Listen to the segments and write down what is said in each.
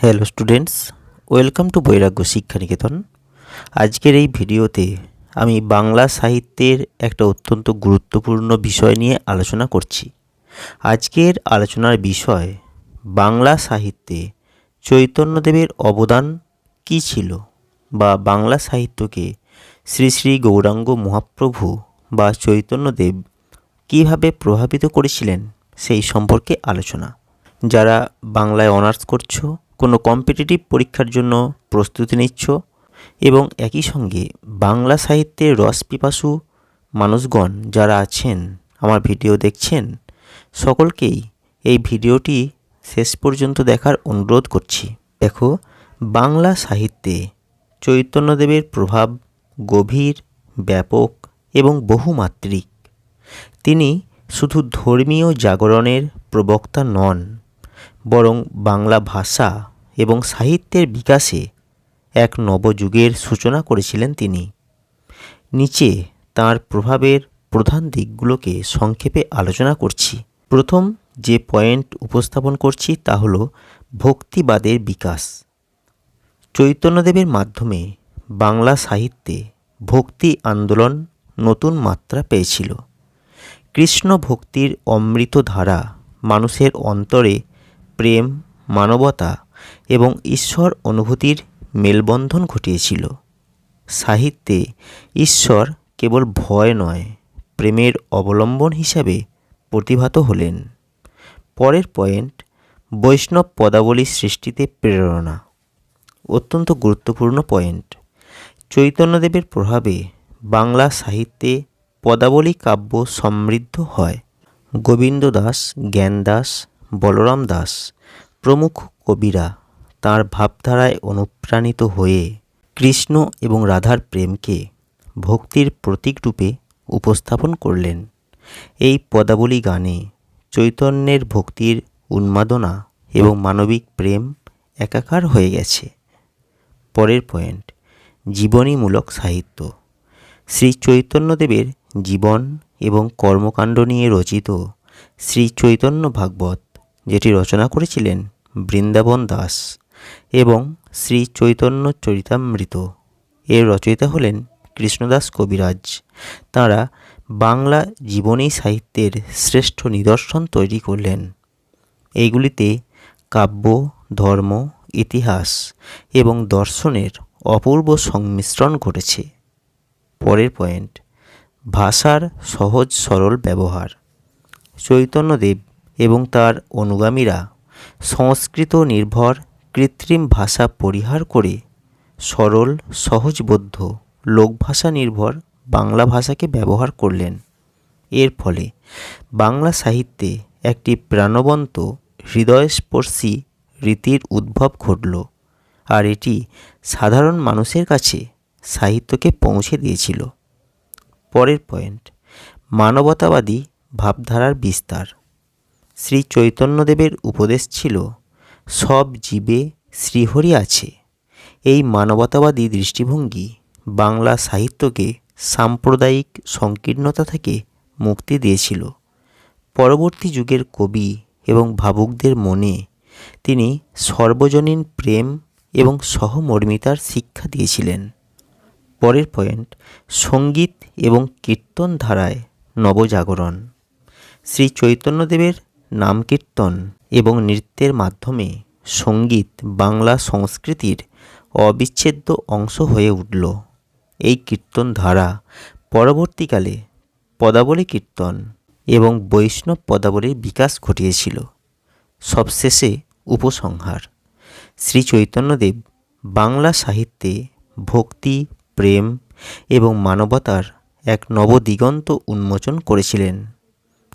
Hello students welcome to বৈরাগ্য শিক্ষানিকেতন আজকের এই ভিডিওতে আমি বাংলা সাহিত্যের একটা অত্যন্ত গুরুত্বপূর্ণ বিষয় নিয়ে আলোচনা করছি। আজকের আলোচনার বিষয়, বাংলা সাহিত্যে চৈতন্যদেবের অবদান কী ছিল বা বাংলা সাহিত্যকে শ্রী শ্রী গৌরাঙ্গ মহাপ্রভু বা চৈতন্যদেব কীভাবে প্রভাবিত করেছিলেন সেই সম্পর্কে আলোচনা। যারা বাংলায় অনার্স করছ কোনো কম্পিটিটিভ পরীক্ষার জন্য প্রস্তুতি নিচ্ছ এবং একই সঙ্গে বাংলা সাহিত্যের রস পিপাসু মানুষগণ যারা আছেন, আমার ভিডিও দেখছেন, সকলকেই এই ভিডিওটি শেষ পর্যন্ত দেখার অনুরোধ করছি। দেখো, বাংলা সাহিত্যে চৈতন্যদেবের প্রভাব গভীর, ব্যাপক এবং বহুমাত্রিক। তিনি শুধু ধর্মীয় জাগরণের প্রবক্তা নন, বরং বাংলা ভাষা এবং সাহিত্যের বিকাশে এক নবযুগের সূচনা করেছিলেন তিনি। নিচে তার প্রভাবের প্রধান দিকগুলোকে সংক্ষেপে আলোচনা করছি। প্রথম যে পয়েন্ট উপস্থাপন করছি তা হল ভক্তিবাদের বিকাশ। চৈতন্যদেবের মাধ্যমে বাংলা সাহিত্যে ভক্তি আন্দোলন নতুন মাত্রা পেয়েছিল। কৃষ্ণ ভক্তির অমৃত ধারা মানুষের অন্তরে প্রেম, মানবতা এবং ঈশ্বর অনুভূতির মেলবন্ধন ঘটিয়েছিল। সাহিত্যে ঈশ্বর কেবল ভয় নয়, প্রেমের অবলম্বন হিসাবে প্রতিভাত হলেন। পরের পয়েন্ট, বৈষ্ণব পদাবলী সৃষ্টিতে প্রেরণা। অত্যন্ত গুরুত্বপূর্ণ পয়েন্ট। চৈতন্যদেবের প্রভাবে বাংলা সাহিত্যে পদাবলী কাব্য সমৃদ্ধ হয়। গোবিন্দ দাস জ্ঞান দাস বলরাম দাস প্রমুখ কবিরা তার ভাবধারায় অনুপ্রাণিত হয়ে কৃষ্ণ এবং রাধার প্রেমকে ভক্তির প্রতীক রূপে উপস্থাপন করলেন। এই পদাবলী গানে চৈতন্যের ভক্তির উন্মাদনা এবং মানবিক প্রেম একাকার হয়ে গেছে। পরের পয়েন্ট, জীবনীমূলক সাহিত্য। শ্রী চৈতন্যদেবের জীবন এবং কর্মকাণ্ড নিয়ে রচিত শ্রী চৈতন্য ভাগবত, যেটি রচনা করেছিলেন বৃন্দাবন দাস এবং শ্রী চৈতন্য চরিতামৃত। এর রচয়িতা হলেন কৃষ্ণদাস কবিরাজ। তাঁরা বাংলা জীবনী সাহিত্যের শ্রেষ্ঠ নিদর্শন তৈরি করলেন। এইগুলিতে কাব্য, ধর্ম, ইতিহাস এবং দর্শনের অপূর্ব সংমিশ্রণ ঘটেছে। পরের পয়েন্ট, ভাষার সহজ সরল ব্যবহার। চৈতন্যদেব এবং তার অনুগামীরা সংস্কৃত নির্ভর কৃত্রিম ভাষা পরিহার করে সরল, সহজবোধ্য লোকভাষা নির্ভর বাংলা ভাষাকে ব্যবহার করলেন। এর ফলে বাংলা সাহিত্যে একটি প্রাণবন্ত, হৃদয়স্পর্শী রীতির উদ্ভব ঘটল আর এটি সাধারণ মানুষের কাছে সাহিত্যকে পৌঁছে দিয়েছিল। পরের পয়েন্ট মানবতাবাদী ভাবধারার বিস্তার। শ্রী চৈতন্যদেবের উপদেশ ছিল, সব জীবে শ্রীহরি আছে। এই মানবতাবাদী দৃষ্টিভঙ্গি বাংলা সাহিত্যকে সাম্প্রদায়িক সংকীর্ণতা থেকে মুক্তি দিয়েছিল। পরবর্তী যুগের কবি এবং ভাবুকদের মনে তিনি সর্বজনীন প্রেম এবং সহমর্মিতার শিক্ষা দিয়েছিলেন। পরের পয়েন্ট, সংগীত এবং কীর্তন ধারায় নবজাগরণ। শ্রী চৈতন্যদেবের নাম কীর্তন এবং নৃত্যের মাধ্যমে সংগীত, বাংলা সংস্কৃতির অবিচ্ছেদ্য অংশ হয়ে উঠল। এই কীর্তন ধারা পরবর্তীকালে পদাবলী কীর্তন এবং বৈষ্ণব পদাবলীর বিকাশ ঘটিয়েছিল। সবশেষে উপসংহার। শ্রী চৈতন্যদেব বাংলা সাহিত্যে ভক্তি, প্রেম এবং মানবতার এক নবদিগন্ত উন্মোচন করেছিলেন।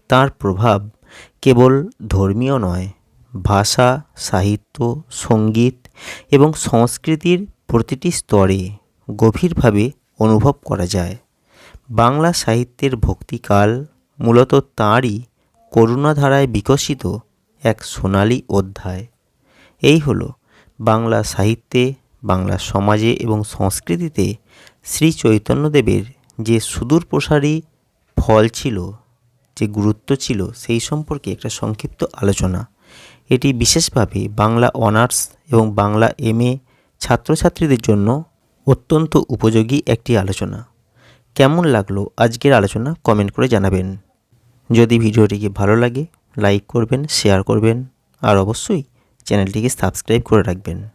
তার প্রভাব কেবল ধর্মীয় নয়, ভাষা, সাহিত্য, সংগীত এবং সংস্কৃতির প্রতিটি স্তরে গভীরভাবে অনুভব করা যায়। বাংলা সাহিত্যের ভক্তিকাল মূলত তাঁরই করুণাধারায় বিকশিত এক সোনালী অধ্যায়। এই হলো বাংলা সাহিত্যে, বাংলা সমাজে এবং সংস্কৃতিতে শ্রী চৈতন্যদেবের যে সুদূর প্রসারী ফল ছিল যে গুরুত্ব ছিল সেই সম্পর্কে একটা সংক্ষিপ্ত আলোচনা। এটি বিশেষভাবে বাংলা অনার্স এবং বাংলা এম এ ছাত্রছাত্রীদের জন্য অত্যন্ত উপযোগী একটি আলোচনা। কেমন লাগল আজকের আলোচনা কমেন্ট করে জানাবেন। যদি ভিডিওটিকে ভালো লাগে, লাইক করবেন, শেয়ার করবেন, আর অবশ্যই চ্যানেলটিকে সাবস্ক্রাইব করে রাখবেন।